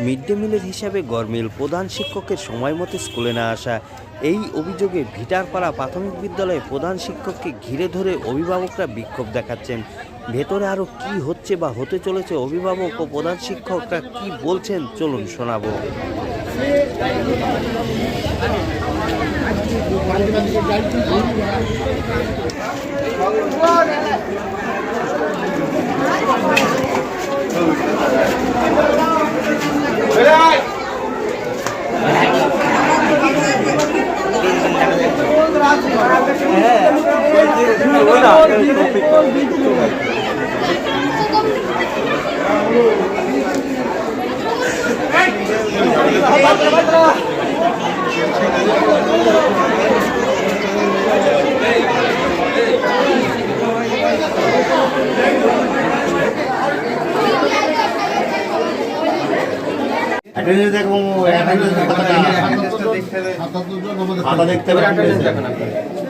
Mid day মিলের হিসাবে গরমিল প্রধান শিক্ষকের সময় মতো স্কুলে না আসা, এই অভিযোগে ভিটারপাড়া প্রাথমিক বিদ্যালয়ে প্রধান শিক্ষককে ঘিরে ধরে অভিভাবকরা বিক্ষোভ দেখাচ্ছেন। ভেতরে আরও কি হচ্ছে বা হতে চলেছে অভিভাবক ও প্রধান শিক্ষকরা কি বলছেন, চলুন শোনাবো। দেখব খাতা দেখতে হবে।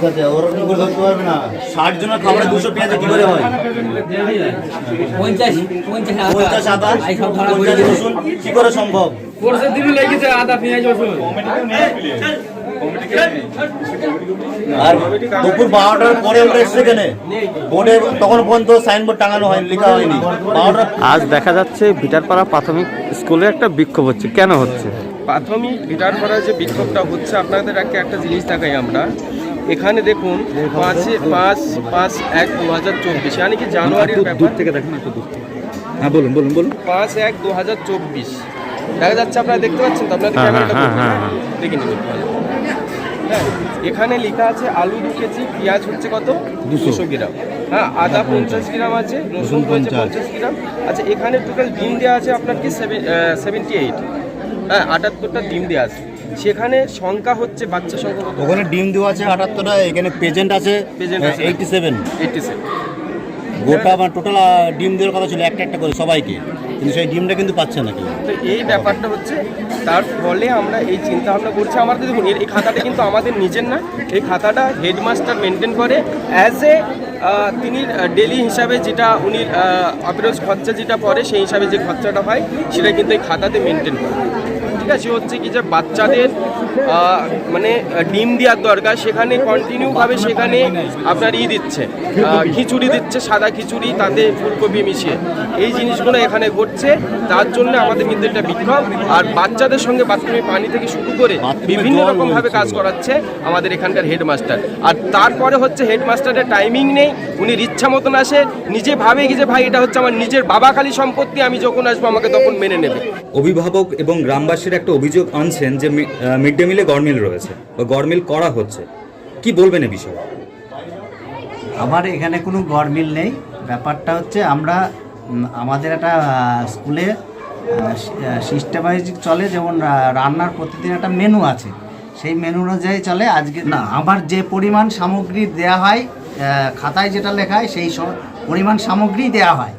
ঠিক আছে ওরকম করে ধরতে পারবে না। ষাট জনের খাবারে দুশো পেঁয়াজে কি করে হয়? পঞ্চাশ পঞ্চাশ পঞ্চাশ আদা এই সব ধরা পঞ্চাশ রসুন কি করে সম্ভব? কোর্সের দিনই লেগেছে আদা পেঁয়াজ রসুন। আর দুপুর বারোটার পরে আমরা এসছি এখানে। বোর্ডে তখন পর্যন্ত সাইনবোর্ড টাঙানো হয়নি লেখা হয়নি। বারোটা আজ দেখা যাচ্ছে ভিটারপাড়া প্রাথমিক স্কুলে একটা বিক্ষোভ হচ্ছে। কেন হচ্ছে? প্রাথমিক গিটার যে বিক্ষোভটা হচ্ছে আপনাদের একটা একটা জিনিস দেখাই আমরা। এখানে দেখুন পাঁচে পাঁচ পাঁচ এক দু হাজার চব্বিশ মানে কি জানুয়ারির ব্যাপার? থেকে দেখেন একটু দূর থেকে। হ্যাঁ বলুন বলুন বলুন। পাঁচ এক দু হাজার চব্বিশ। দেখা যাচ্ছে আপনারা দেখতে পাচ্ছেন তো? আপনাদের ক্যামেরাটা হ্যাঁ। হ্যাঁ, হ্যাঁ। দেখে হ্যাঁ এখানে লেখা আছে আলু দু কেজি পেঁয়াজ হচ্ছে কত? দুশো। গ্রাম। হ্যাঁ আদা পঞ্চাশ গ্রাম আছে রসুন রয়েছে পঞ্চাশ গ্রাম। আচ্ছা এখানে টোটাল ডিম দেওয়া আছে আপনার কি সেভেন সেভেন্টি এইট হ্যাঁ আটাত্তরটা ডিম দেওয়া আছে। সেখানে সংখ্যা হচ্ছে বাচ্চা সংখ্যা ওখানে ডিম দেওয়া আছে আটাত্তরটা এখানে পেজেন্ট আছে। এইটটি সেভেন এইটটি সেভেন গোটা মানে টোটাল ডিম দেওয়ার কথা ছিল একটা একটা করে সবাইকে। কিন্তু সেই ডিমটা কিন্তু পাচ্ছে না কেউ। তো এই ব্যাপারটা হচ্ছে তার ফলে আমরা এই চিন্তা ভাবনা করছি। আমাদের দেখুন এই খাতাটা কিন্তু আমাদের নিজের না। এই খাতাটা হেডমাস্টার মেনটেন করে। অ্যাজ এ তিনি ডেলি হিসাবে যেটা উনি অপারেজ খরচা যেটা পড়ে সেই হিসাবে যে খরচাটা হয় সেটা কিন্তু এই খাতাতে মেনটেন করে। আছে হচ্ছে কি যে বাচ্চাদের মানে ডিম দেওয়ার দরকার। সেখানে কন্টিনিউভাবে সেখানে আপনার ই দিচ্ছে। খিচুড়ি। দিচ্ছে সাদা খিচুড়ি তাতে ফুলকপি মিশিয়ে। এই জিনিসগুলো এখানে ঘটছে। তার জন্য আমাদের কিন্তু একটা বিক্ষোভ আর বাচ্চাদের সঙ্গে বাথরুমে পানি থেকে শুরু করে বিভিন্ন জল রকম ভাবে কাজ করাচ্ছে আমাদের এখানকার হেডমাস্টার। আর তারপরে হচ্ছে হেডমাস্টারের টাইমিং নেই। উনি ইচ্ছা মতন আসে নিজে ভাবে কি যে ভাই এটা হচ্ছে আমার নিজের বাবা খালি সম্পত্তি আমি যখন আসব আমাকে তখন মেনে নেবে। অভিভাবক এবং গ্রামবাসীর একটা অভিযোগ আনছেন যে মিড ডে মিলে গরমিল রয়েছে বা গরমিল করা হচ্ছে। কি বলবেন এ বিষয়ে? আমার এখানে কোনো গরমিল নেই। ব্যাপারটা হচ্ছে আমরা আমাদের একটা স্কুলে সিস্টেমাইজিক চলে, যেমন রান্নার প্রতিদিন একটা মেনু আছে। সেই মেনু অনুযায়ী চলে। আজকে না, আমার যে পরিমাণ সামগ্রী দেয়া হয় খাতায় যেটা লেখা হয়, সেই পরিমাণ সামগ্রী দেয়া হয়।